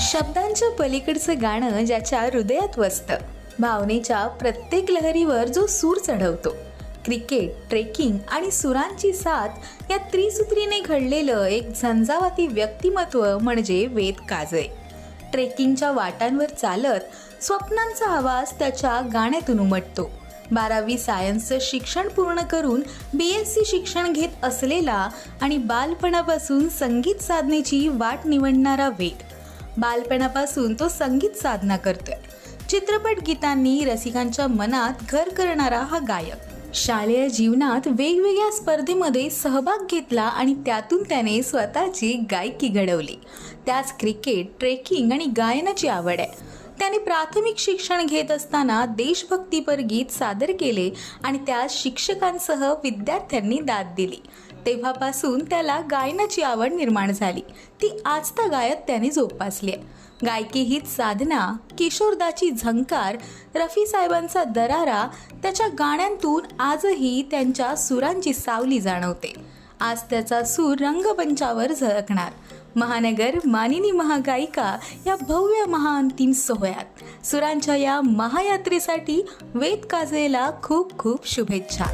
शब्दांच्या पलीकडचं गाणं ज्याच्या हृदयात वसतं. भावनेच्या प्रत्येक लहरीवर जो सूर चढवतो. क्रिकेट ट्रेकिंग आणि सुरांची साथ या त्रिसूत्रीने घडलेलं एक झंझावाती व्यक्तिमत्व म्हणजे वेद काजळे. ट्रेकिंगच्या वाटांवर चालत स्वप्नांचा आवाज त्याच्या गाण्यातून उमटतो. बारावी सायन्सचं शिक्षण पूर्ण करून बी एस सी शिक्षण घेत असलेला आणि बालपणापासून संगीत साधनेची वाट निवडणारा वेद. बालपणापासून तो संगीत साधना करतोय. चित्रपट गीतांनी रसिकांच्या मनात घर करणारा हा गायक. शालेय जीवनात वेगवेगळ्या स्पर्धेमध्ये सहभाग घेतला आणि त्यातून त्याने स्वतःची गायकी घडवली. त्याच क्रिकेट ट्रेकिंग आणि गायनाची आवड आहे. त्याने प्राथमिक शिक्षण घेत असताना देशभक्तीपर गीत सादर केले आणि त्यास शिक्षकांसह विद्यार्थ्यांनी दाद दिली. तेव्हापासून त्याला गायनाची आवड निर्माण झाली. ती आजता गायत त्याने जोपासली आहे. गायकी हीच साधना किशोरदाची झंकार रफी साहेबांचा दरारा त्याच्या गाण्यांतून आजही त्यांच्या सुरांची सावली जाणवते. आज त्याचा सूर रंगमंचावर झळकणार. महानगर मानिनी महागायिका या भव्य महाअंतिम सोहळ्यात सुरांच्या या महायात्रेसाठी वेद काजळेला खूप खूप शुभेच्छा.